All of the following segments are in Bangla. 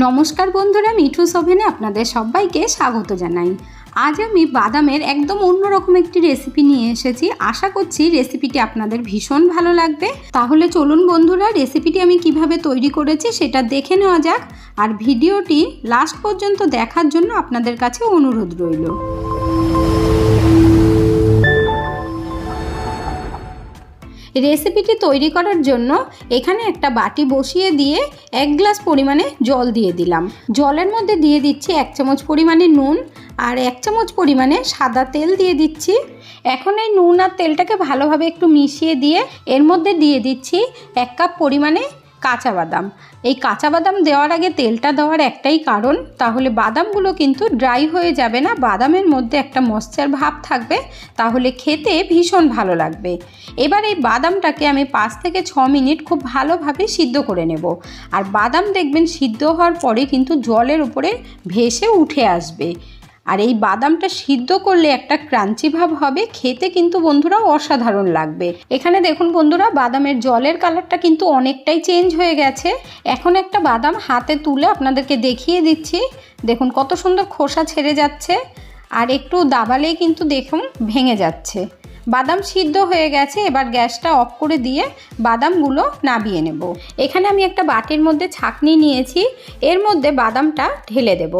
নমস্কার বন্ধুরা, মিঠু সোভেনে আপনাদের সবাইকে স্বাগত জানাই। আজ আমি বাদামের একদম অন্যরকম একটি রেসিপি নিয়ে এসেছি। আশা করছি রেসিপিটি আপনাদের ভীষণ ভালো লাগবে। তাহলে চলুন বন্ধুরা রেসিপিটি আমি কীভাবে তৈরি করেছি সেটা দেখে নেওয়া যাক। আর ভিডিওটি লাস্ট পর্যন্ত দেখার জন্য আপনাদের কাছে অনুরোধ রইল। রেসিপিটি তৈরি করার জন্য এখানে একটা বাটি বসিয়ে দিয়ে এক গ্লাস পরিমাণে জল দিয়ে দিলাম। জলের মধ্যে দিয়ে দিচ্ছি এক চামচ পরিমাণে নুন আর এক চামচ পরিমাণে সাদা তেল দিয়ে দিচ্ছি। এখন এই নুন আর তেলটাকে ভালোভাবে একটু মিশিয়ে দিয়ে এর মধ্যে দিয়ে দিচ্ছি এক কাপ পরিমাণে কাঁচা বাদাম। এই কাঁচা বাদাম দেওয়ার আগে তেলটা দেওয়ার একটাই কারণ, তাহলে বাদামগুলো কিন্তু ড্রাই হয়ে যাবে না, বাদামের মধ্যে একটা মশ্চার ভাব থাকবে, তাহলে খেতে ভীষণ ভালো লাগবে। এবার এই বাদামটাকে আমি পাঁচ থেকে ছ মিনিট খুব ভালোভাবে সিদ্ধ করে নেব। আর বাদাম দেখবেন সিদ্ধ হওয়ার পরে কিন্তু জলের উপরে ভেসে উঠে আসবে। আর এই বাদামটা সিদ্ধ করলে একটা ক্রাঞ্চি ভাব হবে, খেতে কিন্তু বন্ধুরা অসাধারণ লাগবে। এখানে দেখুন বন্ধুরা, বাদামের জলের কালারটা কিন্তু অনেকটাই চেঞ্জ হয়ে গেছে। এখন একটা বাদাম হাতে তুলে আপনাদেরকে দেখিয়ে দিচ্ছি। দেখুন কত সুন্দর খোসা ছেড়ে যাচ্ছে আর একটু দাবালেই কিন্তু দেখুন ভেঙে যাচ্ছে। বাদাম সিদ্ধ হয়ে গেছে, এবার গ্যাসটা অফ করে দিয়ে বাদামগুলো নাবিয়ে নেব। এখানে আমি একটা বাটির মধ্যে ছাকনি নিয়েছি, এর মধ্যে বাদামটা ঢেলে দেব।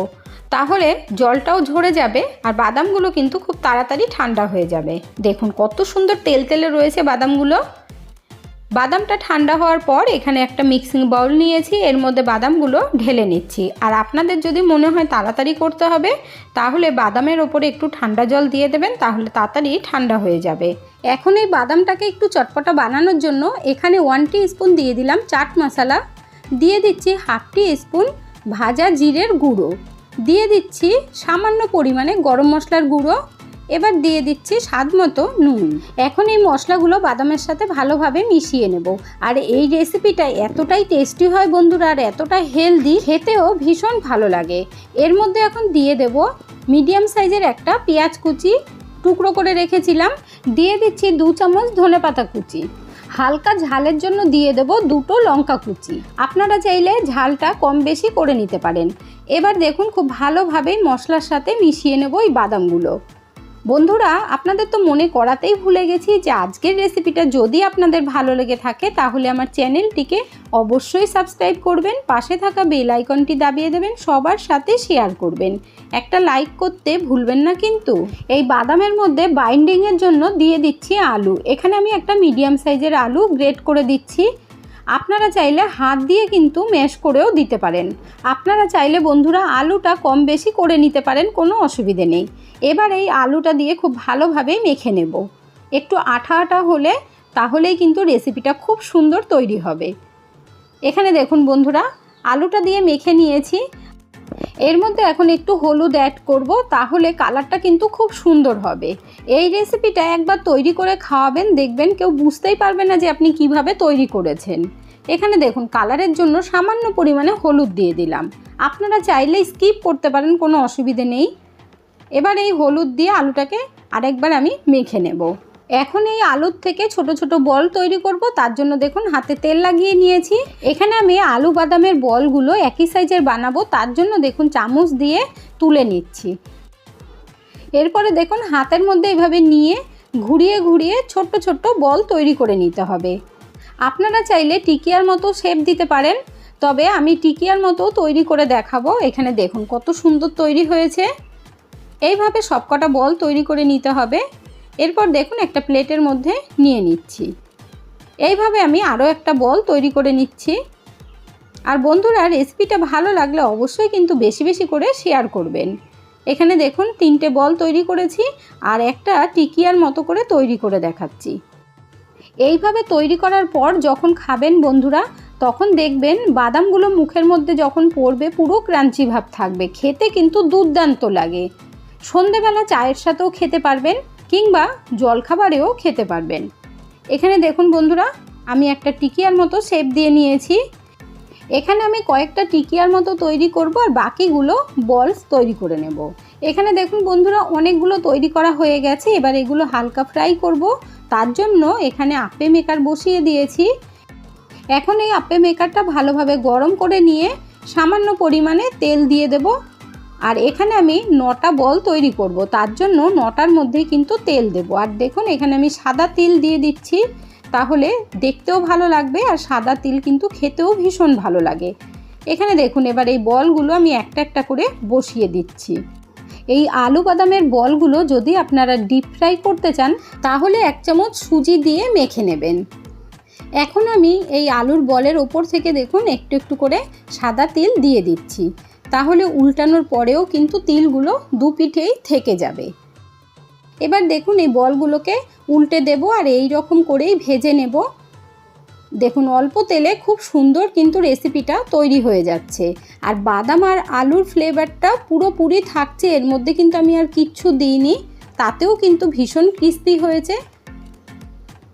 তাহলে জলটাও ঝরে যাবে আর বাদামগুলো কিন্তু খুব তাড়াতাড়ি ঠান্ডা হয়ে যাবে। দেখুন কত সুন্দর তেল তেলে রয়েছে বাদামগুলো। বাদামটা ঠান্ডা হওয়ার পর এখানে একটা মিক্সিং বাউল নিয়েছি, এর মধ্যে বাদামগুলো ঢেলে নিচ্ছি। আর আপনাদের যদি মনে হয় তাড়াতাড়ি করতে হবে, তাহলে বাদামের ওপরে একটু ঠান্ডা জল দিয়ে দেবেন, তাহলে তাড়াতাড়ি ঠান্ডা হয়ে যাবে। এখন এই বাদামটাকে একটু চটপটা বানানোর জন্য এখানে ওয়ান টি স্পুন দিয়ে দিলাম চাট মশলা। দিয়ে দিচ্ছি হাফ টি স্পুন ভাজা জিরের গুঁড়ো। দিয়ে দিচ্ছি সামান্য পরিমাণে গরম মশলার গুঁড়ো। এবার দিয়ে দিচ্ছি স্বাদ মতো নুন। এখন এই মশলাগুলো বাদামের সাথে ভালোভাবে মিশিয়ে নেব। আর এই রেসিপিটা এতটাই টেস্টি হয় বন্ধুরা আর এতটা হেলদি, খেতেও ভীষণ ভালো লাগে। এর মধ্যে এখন দিয়ে দেব মিডিয়াম সাইজের একটা পেঁয়াজ কুচি। টুকরো করে রেখেছিলাম। দিয়ে দিচ্ছি দু চামচ ধনে পাতা কুচি। হালকা ঝালের জন্য দিয়ে দেব দুটো লঙ্কা কুচি। আপনারা চাইলে ঝালটা কম বেশি করে নিতে পারেন। এবার দেখুন খুব ভালোভাবে মশলার সাথে মিশিয়ে নেব ওই বাদামগুলো। বন্ধুরা, আপনাদের তো মনে করাতেই ভুলে গেছি যে আজকের রেসিপিটা যদি আপনাদের ভালো লেগে থাকে, তাহলে আমার চ্যানেলটিকে অবশ্যই সাবস্ক্রাইব করবেন, পাশে থাকা বেল আইকনটি দাবিয়ে দেবেন, সবার সাথে শেয়ার করবেন। একটা লাইক করতে ভুলবেন না কিন্তু। এই বাদামের মধ্যে বাইন্ডিংয়ের জন্য দিয়ে দিচ্ছি আলু। এখানে আমি একটা মিডিয়াম সাইজের আলু গ্রেট করে দিচ্ছি। আপনারা চাইলে হাত দিয়ে কিন্তু ম্যাশ করেও দিতে পারেন। আপনারা চাইলে বন্ধুরা আলুটা কম বেশি করে নিতে পারেন, কোনো অসুবিধে নেই। এবার এই আলুটা দিয়ে খুব ভালোভাবেই মেখে নেব। একটু আঠা আঠা হলে তাহলেই কিন্তু রেসিপিটা খুব সুন্দর তৈরি হবে। এখানে দেখুন বন্ধুরা, আলুটা দিয়ে মেখে নিয়েছি। এর মধ্যে এখন একটু হলুদ অ্যাড করব, তাহলে কালারটা কিন্তু খুব সুন্দর হবে। এই রেসিপিটা একবার তৈরি করে খাওয়াবেন, দেখবেন কেউ বুঝতেই পারবে না যে আপনি কীভাবে তৈরি করেছেন। এখানে দেখুন কালারের জন্য সামান্য পরিমাণে হলুদ দিয়ে দিলাম। আপনারা চাইলে স্কিপ করতে পারেন, কোনো অসুবিধে নেই। এবার এই হলুদ দিয়ে আলুটাকে আরেকবার আমি মেখে নেব। এখন এই আলুর থেকে ছোট ছোট বল তৈরি করব, তার জন্য দেখুন হাতে তেল লাগিয়ে নিয়েছি। এখানে আমি আলু বাদামের বলগুলো একই সাইজের বানাবো, তার জন্য দেখুন চামচ দিয়ে তুলে নিচ্ছি। এরপরে দেখুন হাতের মধ্যে এভাবে নিয়ে ঘুরিয়ে ঘুরিয়ে ছোট্ট ছোট্ট বল তৈরি করে নিতে হবে। আপনারা চাইলে টিকিয়ার মতো শেপ দিতে পারেন, তবে আমি টিকিয়ার মতো তৈরি করে দেখাবো। এখানে দেখুন কত সুন্দর তৈরি হয়েছে। এইভাবে সবকটা বল তৈরি করে নিতে হবে। এরপর দেখুন একটা প্লেটের মধ্যে নিয়ে নিচ্ছি। এইভাবে আমি আরও একটা বল তৈরি করে নিচ্ছি। আর বন্ধুরা, রেসিপিটা ভালো লাগলে অবশ্যই কিন্তু বেশি বেশি করে শেয়ার করবেন। এখানে দেখুন, তিনটে বল তৈরি করেছি আর একটা টিকিয়ার মতো করে তৈরি করে দেখাচ্ছি। এইভাবে তৈরি করার পর যখন খাবেন বন্ধুরা, তখন দেখবেন বাদামগুলো মুখের মধ্যে যখন পড়বে, পুরো ক্রাঞ্চি ভাব থাকবে। খেতে কিন্তু দুর্দান্ত লাগে। সন্ধেবেলা চায়ের সাথেও খেতে পারবেন। কিংবা জলখাবারেও খেতে পারবেন। এখানে দেখুন বন্ধুরা, আমি একটা টিকিয়ার মতো শেপ দিয়ে নিয়েছি। এখানে আমি কয়েকটা টিকিয়ার মতো তৈরি করব আর বাকিগুলো বলস তৈরি করে নেব। এখানে দেখুন বন্ধুরা, অনেকগুলো তৈরি করা হয়ে গেছে। এবার এগুলো হালকা ফ্রাই করব। তার জন্য এখানে আপে মেকার বসিয়ে দিয়েছি। এখন এই আপে মেকারটা ভালোভাবে গরম করে নিয়ে সামান্য পরিমাণে তেল দিয়ে দেব। আর এখানে আমি নটা বল তৈরি করব, তার জন্য নটার মধ্যেই কিন্তু তেল দেব। আর দেখুন, এখানে আমি সাদা তিল দিয়ে দিচ্ছি, তাহলে দেখতেও ভালো লাগবে আর সাদা তিল কিন্তু খেতেও ভীষণ ভালো লাগে। এখানে দেখুন, এবার এই বলগুলো আমি একটা একটা করে বসিয়ে দিচ্ছি। এই আলু বাদামের বলগুলো যদি আপনারা ডিপ ফ্রাই করতে চান, তাহলে এক চামচ সুজি দিয়ে মেখে নেবেন। এখন আমি এই আলুর বলের ওপর থেকে দেখুন, একটু একটু করে সাদা তিল দিয়ে দিচ্ছি। তাহলে উল্টানোর পরেও কিন্তু তিলগুলো দু পিঠেই থেকে যাবে। এবার দেখুন এই বলগুলোকে উল্টে দেব আর এই রকম করেই ভেজে নেব। দেখুন অল্প তেলে খুব সুন্দর কিন্তু রেসিপিটা তৈরি হয়ে যাচ্ছে। আর বাদাম আর আলুর ফ্লেভারটা পুরোপুরি থাকছে, এর মধ্যে কিন্তু আমি আর কিচ্ছু দিইনি। তাতেও কিন্তু ভীষণ ক্রিস্পি হয়েছে।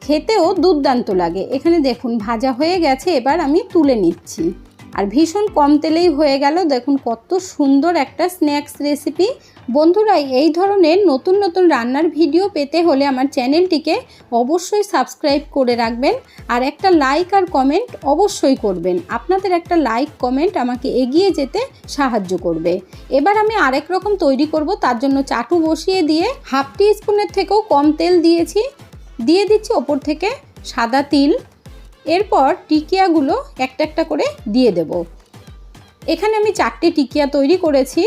খেতেও দুর্দান্ত লাগে। এখানে দেখুন ভাজা হয়ে গেছে, এবার আমি তুলে নিচ্ছি। আর ভীষণ কম তেলেই হয়ে গেল। দেখুন কত সুন্দর একটা স্ন্যাক্স রেসিপি। বন্ধুরা, এই ধরনের নতুন নতুন রান্নার ভিডিও পেতে হলে আমার চ্যানেলটিকে অবশ্যই সাবস্ক্রাইব করে রাখবেন আর একটা লাইক আর কমেন্ট অবশ্যই করবেন। আপনাদের একটা লাইক, কমেন্ট আমাকে এগিয়ে যেতে সাহায্য করবে। এবার আমি আরেক রকম তৈরি করব, তার জন্য চাটু বসিয়ে দিয়ে হাফ টি স্পুনের থেকেও কম তেল দিয়েছি। দিয়ে দিচ্ছি ওপর থেকে সাদা তিল এরপর টিকিয়াগুলো একটা একটা করে দিয়ে দেব। এখানে আমি চারটে টিকিয়া তৈরি করেছি।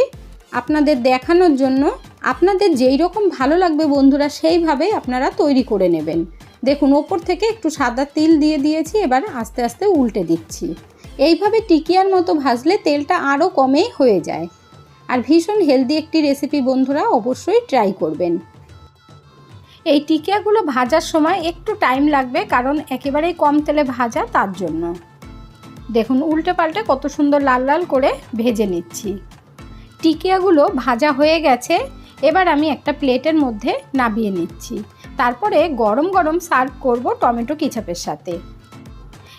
আপনাদের দেখানোর জন্য আপনাদের যেই রকম ভালো লাগবে বন্ধুরা, সেইভাবে আপনারা তৈরি করে নেবেন। দেখুন, ওপর থেকে একটু সাদা তিল দিয়ে দিয়েছি, এবার আস্তে আস্তে উল্টে দিচ্ছি। এইভাবে টিকিয়ার মতো ভাজলে তেলটা আরও কমেই হয়ে যায়। আর ভীষণ হেলদি একটি রেসিপি বন্ধুরা, অবশ্যই ট্রাই করবেন। এই টিকিয়াগুলো ভাজার সময় একটু টাইম লাগবে কারণ একেবারেই কম তেলে ভাজা তার জন্য। দেখুন উল্টে পাল্টে কত সুন্দর লাল লাল করে ভেজে নিচ্ছি। টিকিয়াগুলো ভাজা হয়ে গেছে, এবার আমি একটা প্লেটের মধ্যে নাবিয়ে নিচ্ছি। তারপরে গরম গরম সার্ভ করব টমেটো কিচাপের সাথে।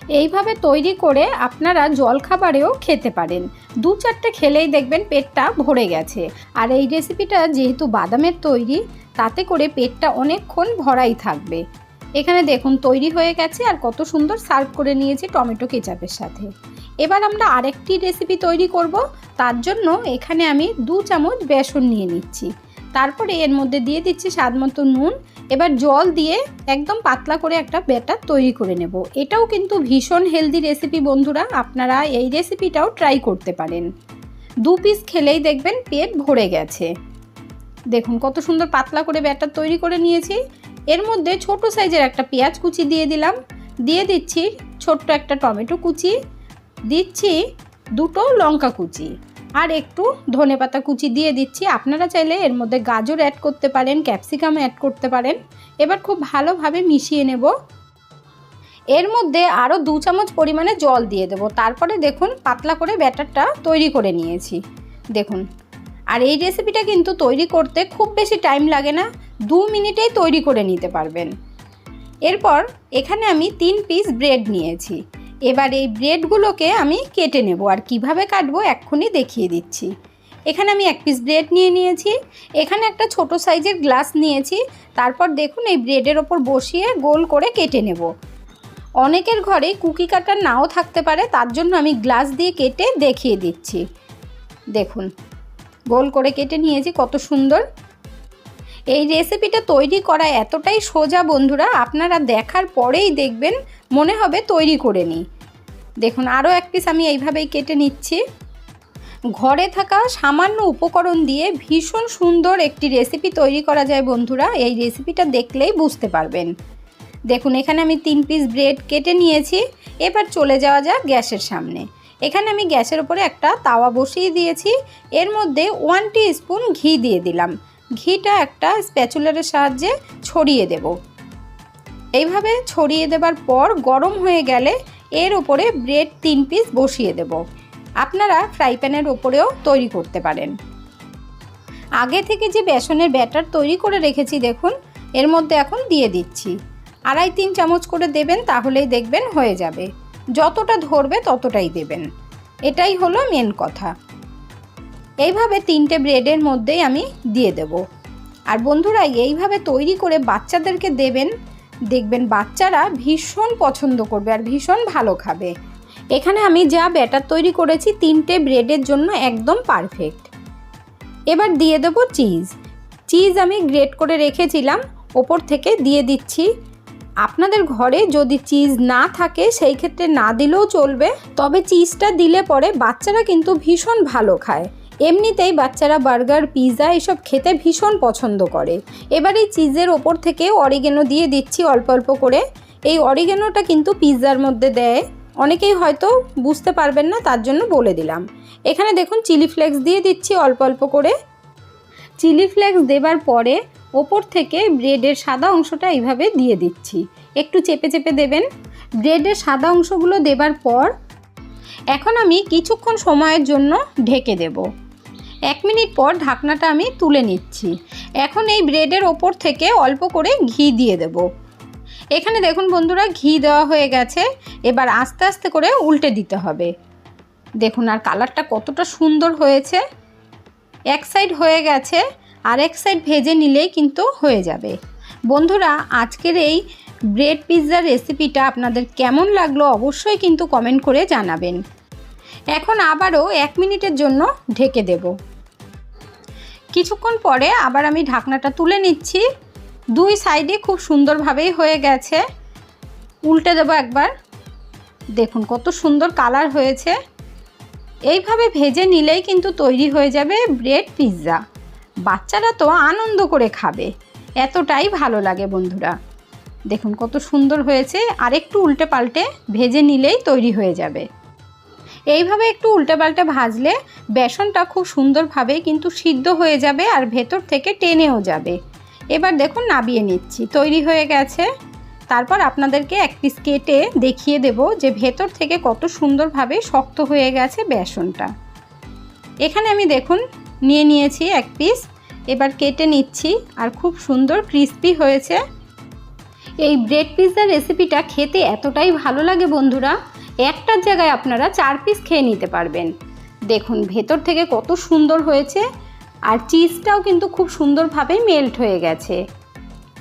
এইভাবে তৈরি করে আপনারা জলখাবারেও খেতে পারেন। দু চারটে খেলেই দেখবেন পেটটা ভরে গেছে। আর এই রেসিপিটা যেহেতু বাদামের তৈরি, তাতে করে পেটটা অনেকক্ষণ ভরাই থাকবে। এখানে দেখুন, তৈরি হয়ে গেছে আর কত সুন্দর সার্ভ করে নিয়েছি টমেটো কেচাপের সাথে। এবার আমরা আরেকটি রেসিপি তৈরি করব। তার জন্য এখানে আমি দু চামচ বেসন নিয়ে নিচ্ছি। তারপরে এর মধ্যে দিয়ে দিচ্ছি স্বাদ নুন এবার জল দিয়ে একদম পাতলা করে একটা ব্যাটার তৈরি করে নেব। এটাও কিন্তু ভীষণ হেলদি রেসিপি বন্ধুরা, আপনারা এই রেসিপিটাও ট্রাই করতে পারেন। দু পিস খেলেই দেখবেন পেট ভরে গেছে। দেখুন কত সুন্দর পাতলা করে ব্যাটার তৈরি করে নিয়েছি। এর মধ্যে ছোট সাইজের একটা পেঁয়াজ কুচি দিয়ে দিলাম। দিয়ে দিচ্ছি ছোট্ট একটা টমেটো কুচি। দিচ্ছি দুটো লঙ্কা কুচি। আর একটু ধনে পাতা কুচি দিয়ে দিচ্ছি। আপনারা চাইলে এর মধ্যে গাজর অ্যাড করতে পারেন ক্যাপসিকাম অ্যাড করতে পারেন। এবার খুব ভালোভাবে মিশিয়ে নেব। এর মধ্যে আরও দু চামচ পরিমাণে জল দিয়ে দেবো। তারপরে দেখুন, পাতলা করে ব্যাটারটা তৈরি করে নিয়েছি। দেখুন, আর এই রেসিপিটা কিন্তু তৈরি করতে খুব বেশি টাইম লাগে না। দু মিনিটেই তৈরি করে নিতে পারবেন। এরপর এখানে আমি তিন পিস ব্রেড নিয়েছি। এবার এই ব্রেডগুলোকে আমি কেটে নেব আর কীভাবে কাটবো এক্ষুনি দেখিয়ে দিচ্ছি। এখানে আমি এক পিস ব্রেড নিয়ে নিয়েছি, এখানে একটা ছোট সাইজের গ্লাস নিয়েছি, তারপর দেখুন এই ব্রেডের ওপর বসিয়ে গোল করে কেটে নেব। অনেকের ঘরে কুকি কাটার নাও থাকতে পারে, তার জন্য আমি গ্লাস দিয়ে কেটে দেখিয়ে দিচ্ছি। দেখুন, গোল করে কেটে নিয়েছি, কত সুন্দর। এই রেসিপিটা তৈরি করা এতটাই সোজা বন্ধুরা, আপনারা দেখার পরেই দেখবেন, মনে হবে তৈরি করে নিই। দেখুন আরও এক পিস আমি এইভাবেই কেটে নিচ্ছি। ঘরে থাকা সামান্য উপকরণ দিয়ে ভীষণ সুন্দর একটি রেসিপি তৈরি করা যায় বন্ধুরা। এই রেসিপিটা দেখলেই বুঝতে পারবেন। দেখুন, এখানে আমি তিন পিস ব্রেড কেটে নিয়েছি। এবার চলে যাওয়া যাক গ্যাসের সামনে। এখানে আমি গ্যাসের উপরে একটা তাওয়া বসিয়ে দিয়েছি। এর মধ্যে ওয়ান স্পুন ঘি দিয়ে দিলাম। ঘিটা একটা স্প্যাচুলারের সাহায্যে ছড়িয়ে দেব। এইভাবে ছড়িয়ে দেবার পর গরম হয়ে গেলে এর ওপরে ব্রেড তিন পিস বসিয়ে দেব। আপনারা ফ্রাই প্যানের ওপরেও তৈরি করতে পারেন। আগে থেকে যে বেসনের ব্যাটার তৈরি করে রেখেছি দেখুন, এর মধ্যে এখন দিয়ে দিচ্ছি। আড়াই তিন চামচ করে দেবেন তাহলেই দেখবেন হয়ে যাবে। যতটা ধরবে ততটাই দেবেন। এটাই হলো মেন কথা। এইভাবে তিনটে ব্রেডের মধ্যেই আমি দিয়ে দেব। আর বন্ধুরা, এইভাবে তৈরি করে বাচ্চাদেরকে দেবেন দেখবেন বাচ্চারা ভীষণ পছন্দ করবে আর ভীষণ ভালো খাবে। এখানে আমি যা ব্যাটার তৈরি করেছি তিনটে ব্রেডের জন্য একদম পারফেক্ট। এবার দিয়ে দেবো চিজ। চিজ আমি গ্রেট করে রেখেছিলাম, ওপর থেকে দিয়ে দিচ্ছি। আপনাদের ঘরে যদি চিজ না থাকে, সেই ক্ষেত্রে না দিলেও চলবে, তবে চিজটা দিলে পরে বাচ্চারা কিন্তু ভীষণ ভালো খায়। এমনিতেই বাচ্চারা বার্গার, পিৎজা এসব খেতে ভীষণ পছন্দ করে। এবার এই চিজের ওপর থেকে অরিগেনো দিয়ে দিচ্ছি অল্প অল্প করে। এই অরিগেনোটা কিন্তু পিৎজার মধ্যে দেয়। অনেকেই হয়তো বুঝতে পারবেন না, তার জন্য বলে দিলাম। এখানে দেখুন, চিলি ফ্লেক্স দিয়ে দিচ্ছি অল্প অল্প করে। চিলি ফ্লেক্স দেবার পরে ওপর থেকে ব্রেডের সাদা অংশটা এইভাবে দিয়ে দিচ্ছি। একটু চেপে চেপে দেবেন। ব্রেডের সাদা অংশগুলো দেবার পর এখন আমি কিছুক্ষণ সময়ের জন্য ঢেকে দেব। এক মিনিট পর ঢাকনাটা আমি তুলে নিচ্ছি। এখন এই ব্রেডের ওপর থেকে অল্প করে ঘি দিয়ে দেব। এখানে দেখুন বন্ধুরা, ঘি দেওয়া হয়ে গেছে। এবার আস্তে আস্তে করে উল্টে দিতে হবে। দেখুন আর কালারটা কতটা সুন্দর হয়েছে। এক সাইড হয়ে গেছে আর এক সাইড ভেজে নিলেই কিন্তু হয়ে যাবে। বন্ধুরা, আজকের এই ব্রেড পিৎজার রেসিপিটা আপনাদের কেমন লাগল অবশ্যই কিন্তু কমেন্ট করে জানাবেন। এখন আবারও এক মিনিটের জন্য ঢেকে দেব। কিছুক্ষণ পরে আবার আমি ঢাকনাটা তুলে নিচ্ছি। দুই সাইডে খুব সুন্দরভাবেই হয়ে গেছে। উল্টে দেবো একবার। দেখুন কত সুন্দর কালার হয়েছে। এইভাবে ভেজে নিলেই কিন্তু তৈরি হয়ে যাবে ব্রেড পিৎজা। বাচ্চারা তো আনন্দ করে খাবে। এতটাই ভালো লাগে বন্ধুরা। দেখুন কত সুন্দর হয়েছে, আর একটু উল্টে পাল্টে ভেজে নিলেই তৈরি হয়ে যাবে। এইভাবে একটু উল্টে পাল্টে ভাজলে বেসনটা খুব সুন্দরভাবে কিন্তু সিদ্ধ হয়ে যাবে আর ভেতর থেকে টেনেও যাবে। এবার দেখুন নাবিয়ে নিচ্ছি, তৈরি হয়ে গেছে। তারপর আপনাদেরকে এক পিস কেটে দেখিয়ে দেব যে ভেতর থেকে কত সুন্দরভাবে শক্ত হয়ে গেছে বেসনটা। এখানে আমি দেখুন নিয়ে নিয়েছি এক পিস এবার কেটে নিচ্ছি, আর খুব সুন্দর ক্রিস্পি হয়েছে। এই ব্রেড পিৎজার রেসিপিটা খেতে এতটাই ভালো লাগে বন্ধুরা। একটার জায়গায় আপনারা চার পিস খেয়ে নিতে পারবেন। দেখুন, ভেতর থেকে কত সুন্দর হয়েছে আর চিজটাও কিন্তু খুব সুন্দরভাবে মেল্ট হয়ে গেছে।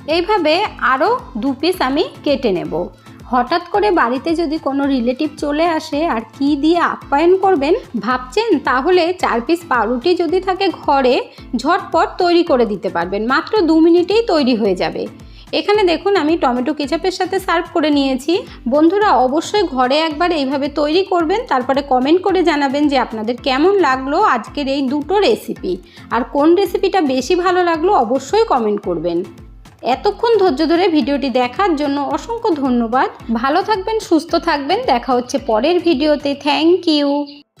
এইভাবে আরও দু পিস আমি কেটে নেব। হঠাৎ করে বাড়িতে যদি কোনো রিলেটিভ চলে আসে আর কি দিয়ে আপ্যায়ন করবেন ভাবছেন, তাহলে চার পিস পাউরুটি যদি থাকে ঘরে, ঝটপট তৈরি করে দিতে পারবেন। মাত্র দু মিনিটেই তৈরি হয়ে যাবে। এখানে দেখুন, আমি টমেটো কেচাপের সাথে সার্ভ করে নিয়েছি। বন্ধুরা, অবশ্যই ঘরে একবার এইভাবে তৈরি করবেন, তারপরে কমেন্ট করে জানাবেন যে আপনাদের কেমন লাগল আজকের এই দুটো রেসিপি। আর কোন রেসিপিটা বেশি ভালো লাগল অবশ্যই কমেন্ট করবেন। এতক্ষণ ধৈর্য ধরে ভিডিওটি দেখার জন্য অসংখ্য ধন্যবাদ। ভালো থাকবেন, সুস্থ থাকবেন। দেখা হচ্ছে পরের ভিডিওতে। Thank you.